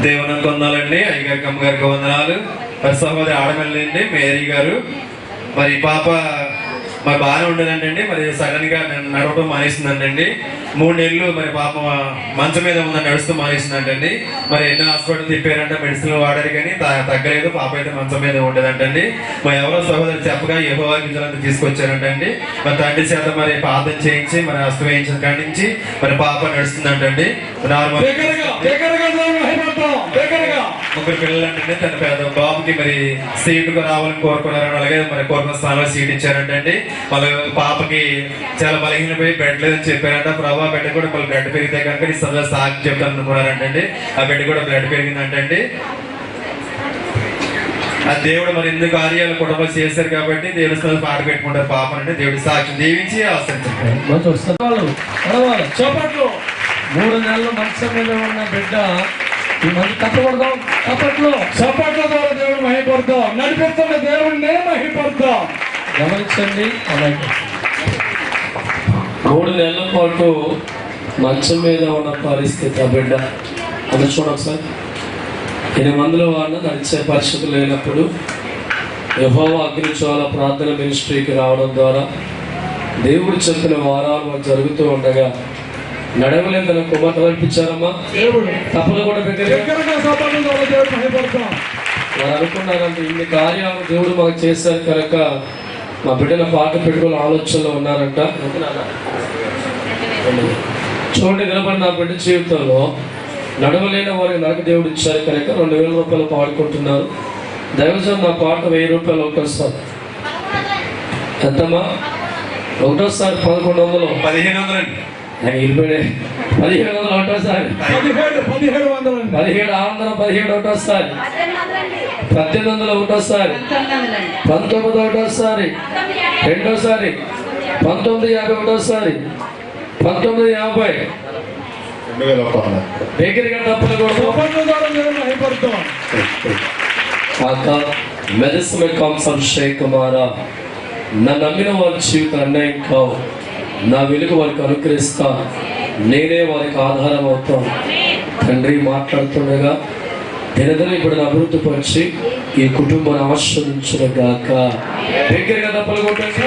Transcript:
దేవునికి వందనాలండి అయ్యగారికి అమ్మగారికి వందనాలు. మరి సహోదరి ఆడమల్లండి మేరీ గారు. మరి పాప మరి బాగానే ఉండేదంటండి. మరి సడన్గా నన్ను నడవడం మానేసిందంటండి. మూడు నెలలు మరి పాప మంచం మీద ఉందని నడుస్తూ మానేసిందంటండి. మరి ఎన్నో హాస్పిటల్ తిప్పారంట మెడిసిన్ వాడారు కానీ తగ్గలేదు పాప అయితే మంచం మీద ఉండేదంటండి. మరి ఎవరో సహోదరు చెప్పగా యెహోవా గింజలంతా తీసుకొచ్చారంటండి. మరి తండ్రి చేత మరి ప్రార్థన చేయించి మరి హస్తం వేయించిన కాడి నుంచి మరి పాప నడుస్తుందంటండి. నార్మల్ ముగ్గురు పిల్లలు అంటే తన పెద్ద బాబుకి మరి సీటుకు రావాలని కోరుకున్నారు అలాగే మరి కోరుకున్న స్థానంలో సీట్ ఇచ్చారంటండి. వాళ్ళ పాపకి చాలా బలహీనపోయి బెడ్ లేదని చెప్పారంట ఆ బిడ్డ కూడా వాళ్ళు బ్లడ్ పెరిగితే కనుక నీ సదా సాగు చెప్తాను అనుకున్నారంటండి. ఆ బిడ్డ కూడా బ్లడ్ పెరిగిందంటండి. ఆ దేవుడు మరి ఎందుకు కార్యాలు కుటుంబాలు చేశారు కాబట్టి దేవుడి స్థలం పాట పెట్టుకుంటారు పాప అంటే దేవుడి సాక్షి దీవించి ఆశ్రయించారు చప్పట్లు. మూడు నెలలు మంచం మీద ఉన్న బిడ్డ ఈ మంది తప్పకూడదాం తప్పట్లో చప్పట్ల ద్వారా దేవుడు మహిపడతాం నడిపిస్తున్న దేవుడినే మహిపడతాం గమనించండి అలాగే మూడు నెలల పాటు మంచం మీద ఉన్న పరిస్థితి ఆ బిడ్డ. అది చూడండి సార్. ఎనిమిది మందుల వాడిన నడిచే పరిస్థితి లేనప్పుడు యహోవా అగ్నిచోళ ప్రార్థన మినిస్ట్రీకి రావడం ద్వారా దేవుడు చెప్పిన వారాలు జరుగుతూ ఉండగా నడవలేని తన కుమార్తె కల్పించారమ్మా దేవుడు. తప్పలు కూడా వారు అనుకున్నారంటే ఇన్ని కార్యాలు దేవుడు మాకు చేశారు కనుక మా బిడ్డల పాట పెట్టుకునే ఆలోచనలో ఉన్నారంట. చూడండి నిలబడి నా బిడ్డ జీవితంలో? నడవలేని వారికి నడక దేవుడు ఇచ్చారు కనుక రెండు వేల రూపాయలు పాడుకుంటున్నారు. దైవజన్ నా పాట వెయ్యి రూపాయలు ఒకటోసారి. ఎంతమ్మా? ఒకటోసారి పదకొండు వందలు. పదిహేను వందలండి. వెళ్ళిపోయాడే పదిహేడు వందలు ఒకటోసారి. పదిహేడు పదిహేడు పదిహేడు ఆంధ్ర పదిహేడు ఒకటోసారి. పద్దెనిమిది వందల ఒకటోసారి. పంతొమ్మిది ఒకటోసారి. రెండోసారి. పంతొమ్మిది యాభై ఒకటోసారి. పంతొమ్మిది యాభై. దగ్గరగా మహిమపడతాం కాక మెదస్మే కంసం షేక్ కుమారా నా నమ్మిన వారి జీవితం అన్యాయం కావు. నా వెలుగు వారికి అనుకరిస్తా నేనే వారికి ఆధారం అవుతాను. తండ్రి మాట్లాడుతుండగా దినదిన ఇప్పుడు అభివృద్ధి పరిచి ఈ కుటుంబాన్ని ఆశ్రయించుగాక దగ్గరగా తప్పలు కొట్టండి